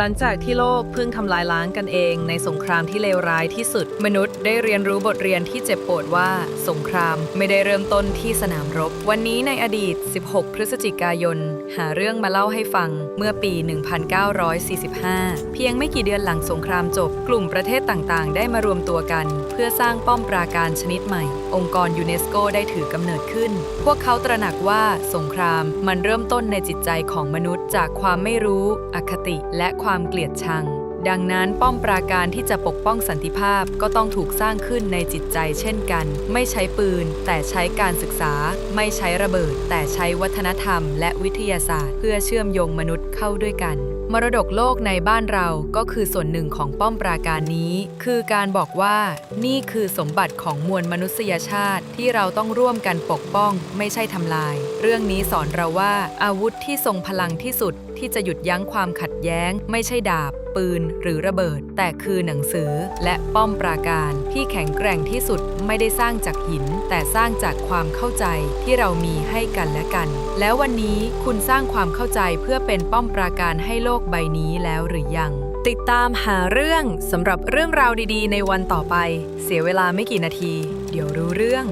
หลังจากที่โลกเพิ่งทำลายล้างกันเองในสงครามที่เลวร้ายที่สุด มนุษย์ได้เรียนรู้บทเรียนที่เจ็บปวดว่า สงครามไม่ได้เริ่มต้นที่สนามรบ วันนี้ในอดีต 16 พฤศจิกายน หาเรื่องมาเล่าให้ฟังเมื่อปี 1945 เพียงไม่กี่เดือนหลังสงครามจบ กลุ่มประเทศต่างๆ ได้มารวมตัวกัน เพื่อสร้างป้อมปราการชนิดใหม่ องค์กรยูเนสโกได้ถือกำเนิดขึ้น พวกเขาตระหนักว่าสงครามมันเริ่มต้นในจิตใจของมนุษย์จากความไม่รู้ อคติ และความเกลียดชัง ดังนั้นป้อมปราการที่จะปกป้องสันติภาพก็ต้องถูกสร้างขึ้นในจิตใจเช่นกัน ไม่ใช้ปืน แต่ใช้การศึกษา ไม่ใช้ระเบิด แต่ใช้วัฒนธรรม และวิทยาศาสตร์ เพื่อเชื่อมโยงมนุษย์เข้าด้วยกัน มรดกโลกในบ้านเราก็คือส่วนหนึ่งของป้อมปราการนี้ คือการบอกว่านี่คือสมบัติของมวลมนุษยชาติที่เราต้องร่วมกันปกป้อง ไม่ใช่ทำลาย เรื่องนี้สอนเราว่าอาวุธที่ทรงพลังที่สุดที่จะหยุดยั้งความขัดแย้ง ไม่ใช่ดาบ ปืนหรือระเบิด แต่คือหนังสือและป้อมปราการที่แข็งแกร่งที่สุดไม่ได้สร้างจากหิน แต่สร้างจากความเข้าใจที่เรามีให้กันและกัน แล้ววันนี้คุณสร้างความเข้าใจเพื่อเป็นป้อมปราการให้โลกใบนี้แล้วหรือยัง ติดตามหาเรื่องสำหรับเรื่องราวดีๆ ในวันต่อไป เสียเวลาไม่กี่นาที เดี๋ยวรู้เรื่อง